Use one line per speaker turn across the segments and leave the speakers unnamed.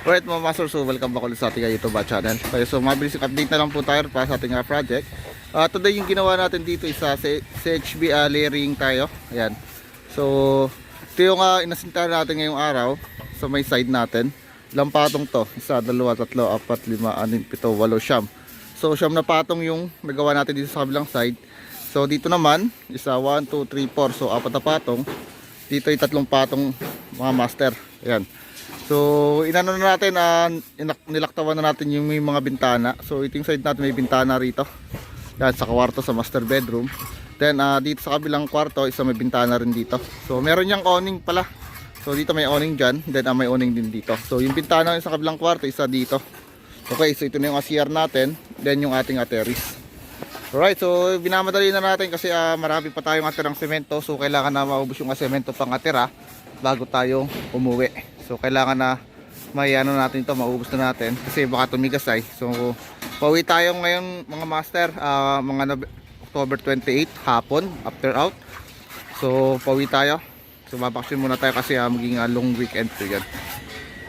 Alright mga master, so welcome back ulit sa ating uh, YouTube uh, channel. Okay, so mabilis yung update na lang po tayo para sa ating uh, project. Uh, today yung ginawa natin dito is sa C- CHB uh, layering tayo. Ayan. So ito yung uh, inasintahan natin ngayong araw sa may side natin. Ilang patong to? Isa, dalawa, tatlo, apat, lima, anim, pito, walo, siyam. So siyam na patong yung nagawa natin dito sa kabilang side. So dito naman, isa, 1, 2, 3, 4. So apat na patong. Dito ay tatlong patong mga master. Ayan. So, inano na natin, uh, inak- nilaktawan na natin yung may mga bintana. So, ito yung side natin, may bintana rito. Yan, sa kwarto, sa master bedroom. Then, ah, dito sa kabilang kwarto, isa may bintana rin dito. So, meron niyang awning pala. So, dito may awning dyan. Then, ah, may awning din dito. So, yung bintana sa kabilang kwarto, isa dito. Okay, so ito na yung CR natin. Then, yung ating ateris. Alright, so binamadali na natin kasi ah, marami pa tayong atirang semento. So, kailangan na maubos yung semento pang atira bago tayo umuwi. So, kailangan na may ano natin to maubos na natin kasi baka tumigas ay. So, pauwi tayo ngayon mga master, ah, mga October 28 hapon after out. So, pauwi tayo. So, babaksin muna tayo kasi ah, maging ah, long weekend to yan.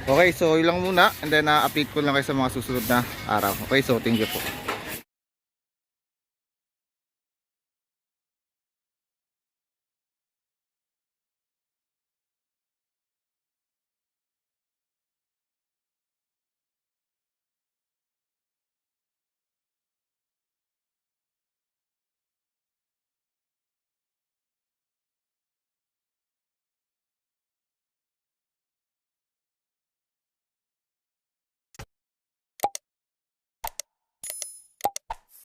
Okay, so yun lang muna and then ah, update ko lang kayo sa mga susunod na araw. Okay, so thank you po.